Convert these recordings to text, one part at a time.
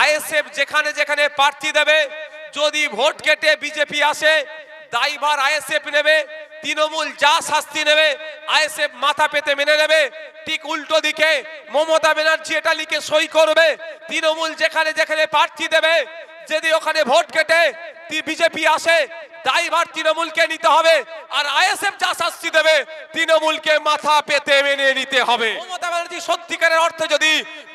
ISF যেখানে যেখানে প্রার্থী দেবে, যদি ভোট কেটে বিজেপি আসে, দায়ভার আইএসএফ নেবে, তৃণমূল যা শাস্তি নেবে, আইএসএফ মাথা পেতে মেনে নেবে, ঠিক উল্টো দিকে মমতা ব্যানার্জি এটা লিখে সই করবে, তৃণমূল যেখানে যেখানে প্রার্থী দেবে, যদি ওখানে ভোট কেটে বিজেপি আসে, দায়ভার তৃণমূলকে নিতে হবে, আর আইএসএফ যা শাস্তি দেবে, তৃণমূলকে মাথা পেতে মেনে নিতে হবে। মমতা ব্যানার্জি সত্যিকারের অর্থে যদি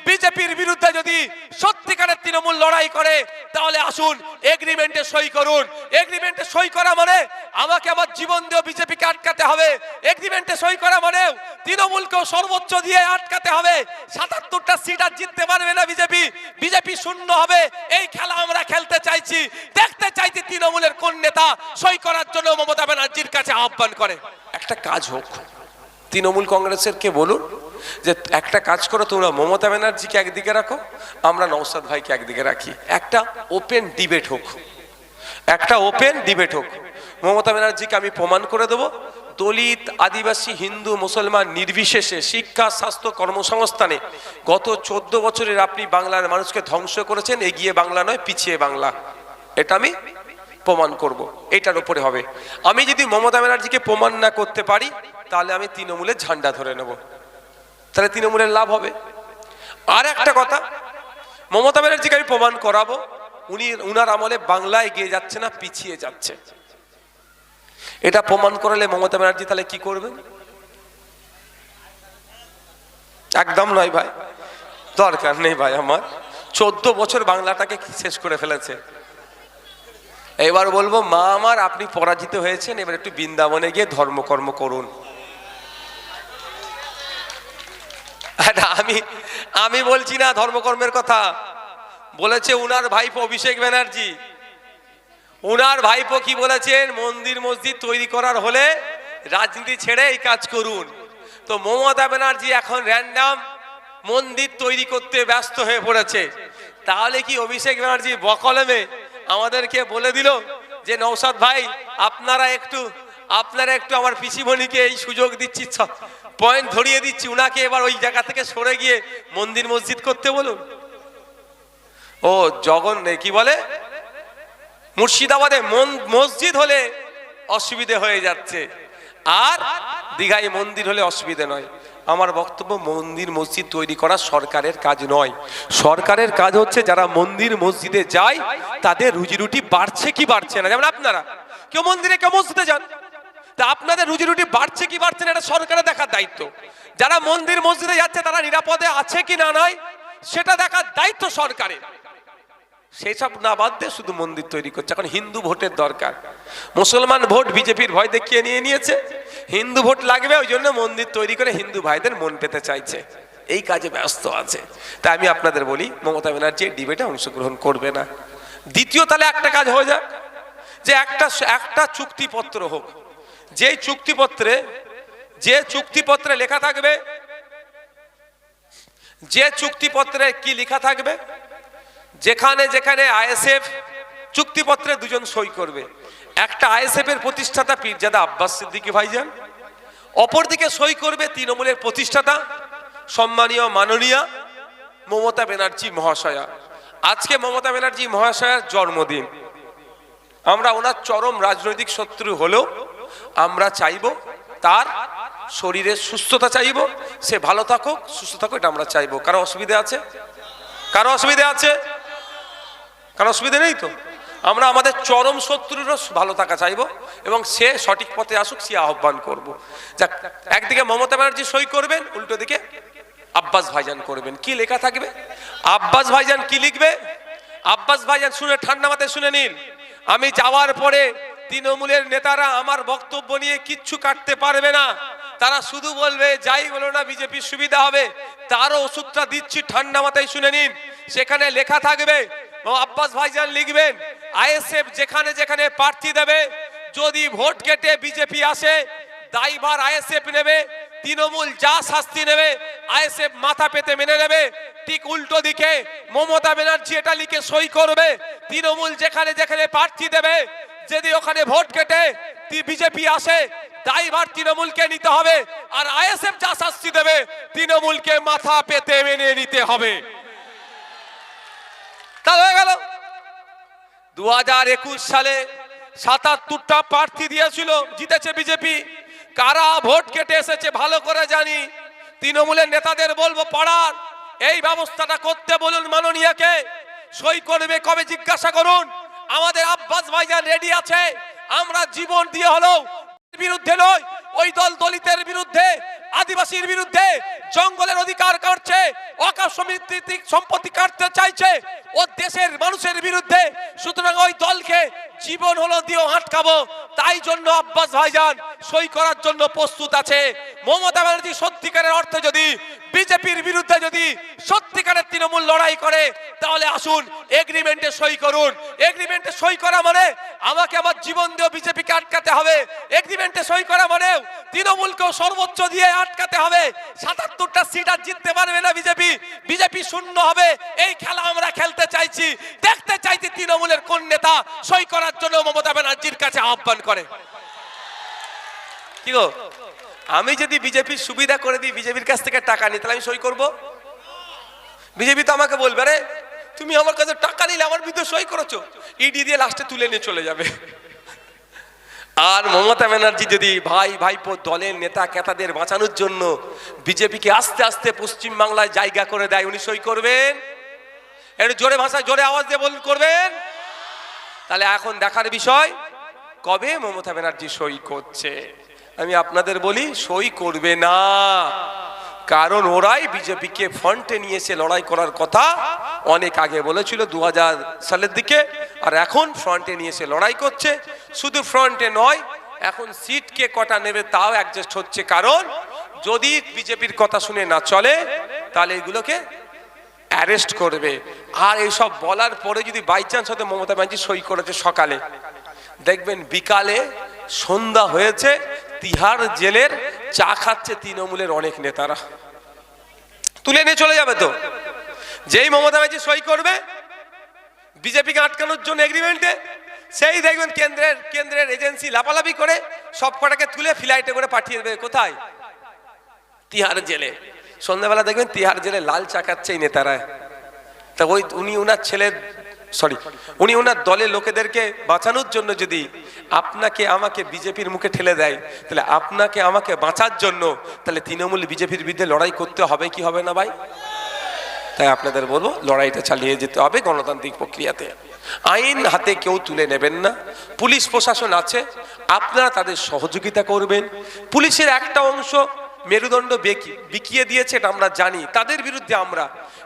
বিজেপির বিরুদ্ধে যদি সত্যিকারের তৃণমূল লড়াই করে, তাহলে আসুন এগ্রিমেন্টে সই করুন। এগ্রিমেন্টে সই করা মানে আমাকে আমার জীবন দিয়েও বিজেপিকে আটকাতে হবে। এগ্রিমেন্টে সই করা মানে তৃণমূলকেও সর্বোচ্চ দিয়ে আটকাতে হবে। সাতাত্তরটা সিট আর জিততে পারবে না বিজেপি। বিজেপি শূন্য হবে। এই খেলা আমরা খেলতে চাইছি। দেখতে চাইছি তৃণমূলের কোন নেতা সই করার জন্য মমতা ব্যানার্জির কাছে আহ্বান করে। একটা কাজ হোক। তৃণমূল কংগ্রেসের কে বলুন? যে একটা কাজ করো, তোমরা মমতা ব্যানার্জিকে একদিকে রাখো, আমরা নৌসাদ ভাইকে একদিকে রাখি। একটা ওপেন ডিবেট হোক। একটা ওপেন ডিবেট হোক। মমতা ব্যানার্জিকে আমি প্রমাণ করে দেবো, দলিত, আদিবাসী, হিন্দু, মুসলমান, নির্বিশেষে শিক্ষা, স্বাস্থ্য, কর্মসংস্থানে গত চোদ্দ বছরের আপনি বাংলার মানুষকে ধ্বংস করেছেন, এগিয়ে বাংলা নয়, পিছিয়ে বাংলা। এটা আমি প্রমাণ করব। এটার উপরে হবে। আমি যদি মমতা ব্যানার্জিকে প্রমাণ না করতে পারি, তাহলে আমি তৃণমূলের ঝান্ডা ধরে নেব। তাহলে তৃণমূলের লাভ হবে। আর একটা কথা, মমতা ব্যানার্জিকে আমি প্রমাণ করাবো, উনি, উনার আমলে বাংলা এগিয়ে যাচ্ছে না, পিছিয়ে যাচ্ছে। এটা প্রমাণ করালে মমতা ব্যানার্জি তাহলে কি করবেন? একদম নয় ভাই, দরকার নেই ভাই আমার। চোদ্দ বছর বাংলাটাকে শেষ করে ফেলেছে। এবার বলব, মা আমার, আপনি পরাজিত হয়েছেন, এবার একটু বৃন্দাবনে গিয়ে ধর্মকর্ম করুন আরে আমি আমি বলছি না ধর্মকর্মের কথা। বলেছে উনার ভাইপো অভিষেক ব্যানার্জি। উনার ভাইপো কি বলেছেন? মন্দির মসজিদ তৈরি করার হলে রাজনীতি ছেড়ে এই কাজ করুন। তো মমতা ব্যানার্জি এখন র্যান্ডাম মন্দির তৈরি করতে ব্যস্ত হয়ে পড়েছে। তাহলে কি অভিষেক ব্যানার্জি বকলমে আমাদেরকে বলে দিল যে নৌসাদ ভাই, আপনারা একটু আপনারা একটু আমার পিসিমণিকে এই সুযোগ দিচ্ছি পয়েন্ট ধরিয়ে দিচ্ছি, উনাকে এবার ওই জায়গা থেকে সরে গিয়ে মন্দির মসজিদ করতে বলুন। ও জগন কি বলে? মুর্শিদাবাদে মসজিদ হলে অসুবিধে হয়ে যাচ্ছে। আর দীঘায় মন্দির হলে অসুবিধে নয়। আমার বক্তব্য, মন্দির মসজিদ তৈরি করা সরকারের কাজ নয়। সরকারের কাজ হচ্ছে যারা মন্দির মসজিদে যায়, তাদের রুজি রুটি বাড়ছে কি বাড়ছে না? যেমন আপনারা। কেউ মন্দিরে, কেউ মসজিদে যান। তা আপনাদের রুজি রুটি বাড়ছে কি বাড়ছে না এটা সরকারের দেখার দায়িত্ব। যারা মন্দির মসজিদে যাচ্ছে তারা নিরাপদে আছে কি না নয় সেটা দেখার দায়িত্ব সরকারের। সেই সব না বাদ দিয়ে শুধু মন্দির তৈরি করছে। এখন হিন্দু ভোটের দরকার। মুসলমান ভোট বিজেপির ভয় দেখিয়ে নিয়ে নিয়েছে। হিন্দু ভোট লাগবে, ওই জন্য মন্দির তৈরি করে হিন্দু ভাইদের মন পেতে চাইছে। এই কাজে ব্যস্ত আছে। তাই আমি আপনাদের বলি, মমতা ব্যানার্জি ডিবেটে অংশগ্রহণ করবে না। দ্বিতীয় তাহলে একটা কাজ হয়ে যাক, যে একটা একটা চুক্তিপত্র হোক। যে চুক্তিপত্রে যে চুক্তিপত্রে লেখা থাকবে, যে চুক্তিপত্রে কি লেখা থাকবে, যেখানে যেখানে আইএসএফ চুক্তিপত্রে দুজন সই করবে। একটা আইএসএফ এর প্রতিষ্ঠাতা পীরজাদা আব্বাস সিদ্দিকী ভাইজান, অপরদিকে সই করবে তৃণমূলের প্রতিষ্ঠাতা সম্মানীয় মাননীয় মমতা ব্যানার্জি মহাশয়া। আজকে মমতা ব্যানার্জি মহাশয়ার জন্মদিন। আমরা ওনার চরম রাজনৈতিক শত্রু হলেও আমরা চাইব তার শরীরের সুস্থতা চাইব, সে ভালো থাকুক, সুস্থ থাকুক, এটা আমরা চাইব। কারও অসুবিধা আছে? কারও অসুবিধে আছে? কারও অসুবিধা নেই তো? আমরা আমাদের চরম শত্রুরও ভালো থাকা চাইব এবং সে সঠিক পথে আসুক, সে আহ্বান করব। যাক, একদিকে মমতা ব্যানার্জি সই করবেন, উল্টো দিকে আব্বাস ভাইজান করবেন। কি লেখা থাকবে? আব্বাস ভাইজান কি লিখবে? আব্বাস ভাইজান শুনে ঠান্ডা মাথায় শুনে নিন। আমি যাওয়ার পরে তৃণমূলের নেতারা আমার বক্তব্য নিয়ে কিচ্ছু কাটতে পারবে না। তারা শুধু বলবে, যাই বলো না, বিজেপির সুবিধা হবে। তারও ওষুধটা দিচ্ছি, ঠান্ডা মাথায় শুনে নিন। সেখানে লেখা থাকবে আব্বাস ভাইজান লিখবেন, আইএসএফ যেখানে যেখানে প্রার্থী দেবে, যদি ভোট কেটে বিজেপি আসে, দায়ভার আইএসএফ নেবে, তৃণমূল যা শাস্তি নেবে, আইএসএফ মাথা পেতে মেনে নেবে। ঠিক উল্টো দিকে মমতা ব্যানার্জি এটা লিখে সই করবে, তৃণমূল যেখানে যেখানে প্রার্থী দেবে যদি ওখানে ভোট কেটে বিজেপি আসে, দায়ভার তৃণমূলকে নিতে হবে, আর আইএসএফ যা শাস্তি দেবে, তৃণমূলকে মাথা পেতে মেনে নিতে হবে। দু হাজার একুশ সালে সাতাত্তরটা প্রার্থী দিয়েছিল, জিতেছে বিজেপি। কারা ভোট কেটে এসেছে ভালো করে জানি। তৃণমূলের নেতাদের বলব, পাড়ার, এই ব্যবস্থাটা করতে বলুন মাননীয়কে। সই করবে কবে জিজ্ঞাসা করুন। আমাদের আব্বাস ভাইজান রেডি আছে। আমরা জীবন দিয়ে হলেও বিরুদ্ধে নয় ওই দল দলিতের বিরুদ্ধে, আদিবাসীর বিরুদ্ধে জঙ্গলের অধিকার কাটছে, অকাশ সমিতিক সম্পত্তি কাটতে চাইছে। ও দেশের মানুষের বিরুদ্ধে সুতরাং ওই দলকে জীবন হলো দিয়েও আটকাবো। তাই জন্য আব্বাস ভাইজান সই করার জন্য প্রস্তুত আছে। মমতা ব্যানার্জি সত্যিকারের অর্থে যদি, বিজেপির বিরুদ্ধে যদি সত্যিকারের তৃণমূল লড়াই করে তাহলে আসুন এগ্রিমেন্টে সই করুন। এগ্রিমেন্টে সই করা মানে আমাকে আমার জীবন দিয়েও বিজেপিকে আটকাতে হবে। এগ্রিমেন্টে সই করা মানেও তৃণমূলকেও সর্বোচ্চ দিয়ে আটকাতে হবে। সাতাত্তরটা সিট আর জিততে পারবে না বিজেপি। বিজেপি শূন্য হবে। এই খেলা আমরা খেলতে চাইছি। দেখতে চাইছি তৃণমূলের কোন নেতা সই করার জন্য মমতা ব্যানার্জির কাছে আহ্বান করে। কি গো? আমি যদি বিজেপির সুবিধা করে দিই, বিজেপির কাছ থেকে টাকা নিই তাহলে আমি সই করব? বিজেপি তো আমাকে বলবে রে তুমি আমার কাছে টাকা নিলে, আমার বিরুদ্ধে সই করেছ। ইডি দিয়ে লাস্টে তুলে নিয়ে চলে যাবে। আর মমতা ব্যানার্জি যদি ভাই, ভাইপো, দলের নেতা কেতাদের বাঁচানোর জন্য বিজেপিকে আস্তে আস্তে পশ্চিম বাংলায় জায়গা করে দেয়, উনি সই করবেন? একটু জোরে ভাষায়, জোরে আওয়াজ দিয়ে বলুন, করবেন? তাহলে এখন দেখার বিষয়, কবে মমতা ব্যানার্জি সই করছে? আমি আপনাদের বলি, সই করবে না। কারণ ওরাই বিজেপিকে ফ্রন্টে নিয়ে এসে লড়াই করার কথা অনেক আগে বলেছিল দু হাজার সালের দিকে। আর এখন ফ্রন্টে নিয়ে এসে লড়াই করছে। শুধু ফ্রন্টে নয়, এখন সিটকে কটা নেবে তাও অ্যাডজাস্ট হচ্ছে কারণ যদি বিজেপির কথা শুনে না চলে, তাহলে এগুলোকে অ্যারেস্ট করবে। আর এইসব বলার পরে যদি বাই চান্স হতে মমতা ব্যানার্জি সই করেছে সকালে। দেখবেন বিকালে সন্ধ্যা হয়েছে, তিহার জেলের চা খাচ্ছে তৃণমূলের অনেক নেতারা। তুলে নিয়ে চলে যাবে তো। যেই মমতা ব্যানার্জি সই করবে, বিজেপিকে আটকানোর জন্য এগ্রিমেন্টে সেই দেখবেন কেন্দ্রের কেন্দ্রের এজেন্সি লাপালাপি করে সব কটাকে তুলে ফ্লাইটে করে পাঠিয়ে দেবে। কোথায়? তিহার জেলে। সন্ধ্যাবেলা দেখবেন তিহার জেলে লাল চাকাচ্ছে এই নেতারা। তা ওই, উনি ওনার ছেলের সরি উনি ওনার দলের লোকেদেরকে বাঁচানোর জন্য যদি আপনাকে আমাকে বিজেপির মুখে ঠেলে দেয়, তাহলে আপনাকে আমাকে বাঁচার জন্য তাহলে তৃণমূল বিজেপির বিরুদ্ধে লড়াই করতে হবে কি হবে না ভাই? তাই আপনাদের বলব, লড়াইটা চালিয়ে যেতে হবে গণতান্ত্রিক প্রক্রিয়াতে। আইন হাতে কেউ তুলে নেবেন না। পুলিশ প্রশাসন আছে, আপনারা তাদের সহযোগিতা করবেন। পুলিশের একটা অংশ মেরুদণ্ড বেকি বিকিয়ে দিয়েছে এটা আমরা জানি, তাদের বিরুদ্ধে আমরা।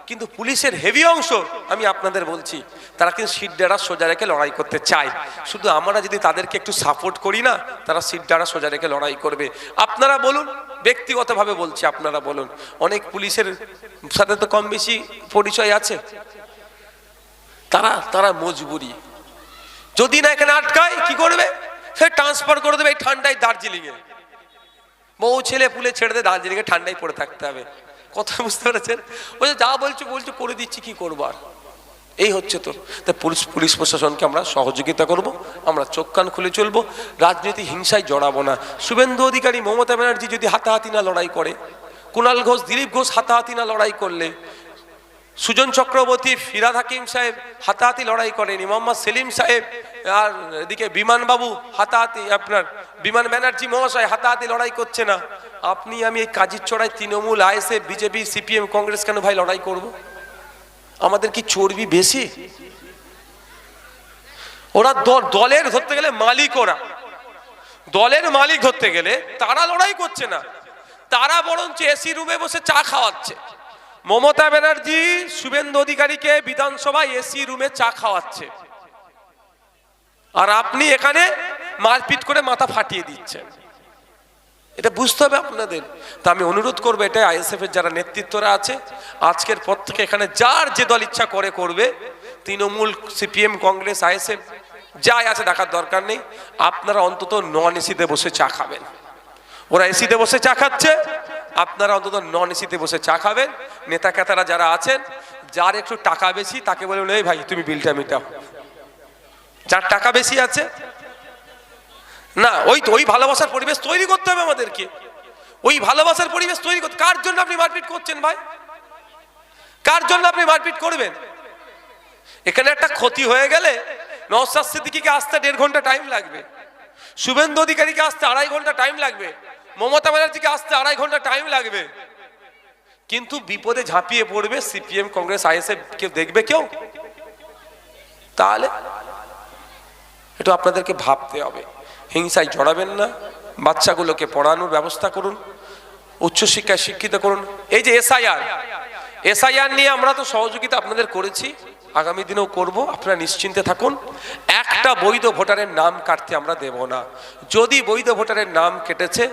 কিন্তু পুলিশের হেভি অংশ, আমি আপনাদের বলছি, তারা কিন্তু সিট ডাড়া সোজা রেখে লড়াই করতে চায়। শুধু আমরা যদি তাদেরকে একটু সাপোর্ট করি না, তারা সিট ডাড়া সোজা রেখে লড়াই করবে। আপনারা বলুন, ব্যক্তিগতভাবে বলছি, আপনারা বলুন। অনেক পুলিশের সাথে তো কম বেশি পরিচয় আছে। তারা তারা মজবুরি। যদি না এখানে আটকায়, কি করবে? সে ট্রান্সফার করে দেবে এই ঠান্ডায় দার্জিলিং এ বউ ছেলে পুলে ছেড়ে দিয়ে দার্জিলিংয়ে ঠান্ডায় পড়ে থাকতে হবে। কথা বুঝতে পেরেছেন? বলছে, যা বলছো বলছো, করে দিচ্ছি, কি করব আর? এই হচ্ছে তো। তাই পুলিশ পুলিশ প্রশাসনকে আমরা সহযোগিতা করব, আমরা চোখ কান খুলে চলবো, রাজনীতি হিংসায় জড়াবো না। শুভেন্দু অধিকারী মমতা ব্যানার্জি যদি হাতাহাতি না লড়াই করে কুণাল ঘোষ, দিলীপ ঘোষ হাতাহাতি না লড়াই করলে সুজন চক্রবর্তী, ফিরাদ হাকিম সাহেব হাতাহাতি লড়াই করেনি মোহাম্মদ সেলিম সাহেব, আর এদিকে বিমানবাবু হাতাহাতি, আপনার বিমান ব্যানার্জি মহাশয় হাতাহাতি লড়াই করছে না। আপনি, আমি এই কাজির চড়াই Trinamool ISA BJP, CPM, Congress কেন ভাই লড়াই করব? আমাদের কি চর্বি বেশি? ওরা দলের ধরতে গেলে মালিক ওরা। দলের মালিক ধরতে গেলে তারা লড়াই করছে না। তারা বরঞ্চ এসি রুমে বসে চা খাওয়াচ্ছে। মমতা ব্যানার্জি শুভেন্দু অধিকারীকে বিধানসভায় এসি রুমে চা খাওয়াচ্ছে। আর আপনি এখানে মারপিট করে মাথা ফাটিয়ে দিচ্ছেন। এটা বুঝতে হবে আপনাদের। তা আমি অনুরোধ করব, এটা আইএসএফ এর যারা নেতৃত্বরা আছে, আজকের পর থেকে এখানে যার যে দল ইচ্ছা করে করবে, তৃণমূল, সিপিএম, কংগ্রেস, আইএসএফ, যাই আছে দেখার দরকার নেই। আপনারা অন্তত নন এসিতে বসে চা খাবেন। ওরা এসিতে বসে চা খাচ্ছে আপনারা অন্তত নন এসিতে বসে চা খাবেন। নেতা কেতারা যারা আছেন, যার একটু টাকা বেশি, তাকে বলে, এই ভাই, তুমি বিলটা মেটাও। যার টাকা বেশি আছে, না, ওই তো, ওই ভালোবাসার পরিবেশ তৈরি করতে হবে আমাদেরকে। ওই ভালোবাসার পরিবেশ তৈরি করতে, কার জন্য আপনি মারপিট করছেন ভাই? কার জন্য আপনি মারপিট করবেন? এখানে একটা ক্ষতি হয়ে গেলে নওসাদ সিদ্দিকিকে আসতে দেড় ঘণ্টা টাইম লাগবে। শুভেন্দু অধিকারীকে আসতে আড়াই ঘণ্টা টাইম লাগবে। মমতা ব্যানার্জিকে আসতে আড়াই ঘণ্টা টাইম লাগবে। কিন্তু বিপদে ঝাঁপিয়ে পড়বে সিপিএম, কংগ্রেস, আইএসএফ, কেউ দেখবে কেউ? তাহলে এটা আপনাদেরকে ভাবতে হবে। হিংসায় জড়াবেন না, বাচ্চাগুলোকে পড়ানোর ব্যবস্থা করুন, উচ্চশিক্ষায় শিক্ষিত করুন। এই যে এসআইআর এসআইআর নিয়ে আমরা তো সহযোগিতা আপনাদের করেছি, আগামী দিনেও করব, আপনারা নিশ্চিন্তে থাকুন। একটা বৈধ ভোটারের নাম কাটতে আমরা দেব না। যদি বৈধ ভোটারের নাম কেটেছে,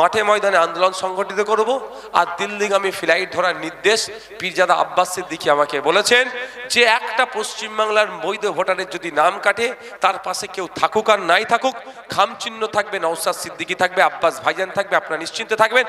মাঠে ময়দানে আন্দোলন সংগঠিত করব আর দিল্লিগামী ফ্লাইট ধরার নির্দেশ পীরজাদা আব্বাস সিদ্দিকি আমাকে বলেছেন যে একটা পশ্চিমবাংলার বৈধ ভোটারের যদি নাম কাটে, তার পাশে কেউ থাকুক আর নাই থাকুক, খামচিহ্ন থাকবে নওসাদ সিদ্দিকি থাকবে, আব্বাস ভাইজান থাকবে, আপনারা নিশ্চিন্তে থাকবেন।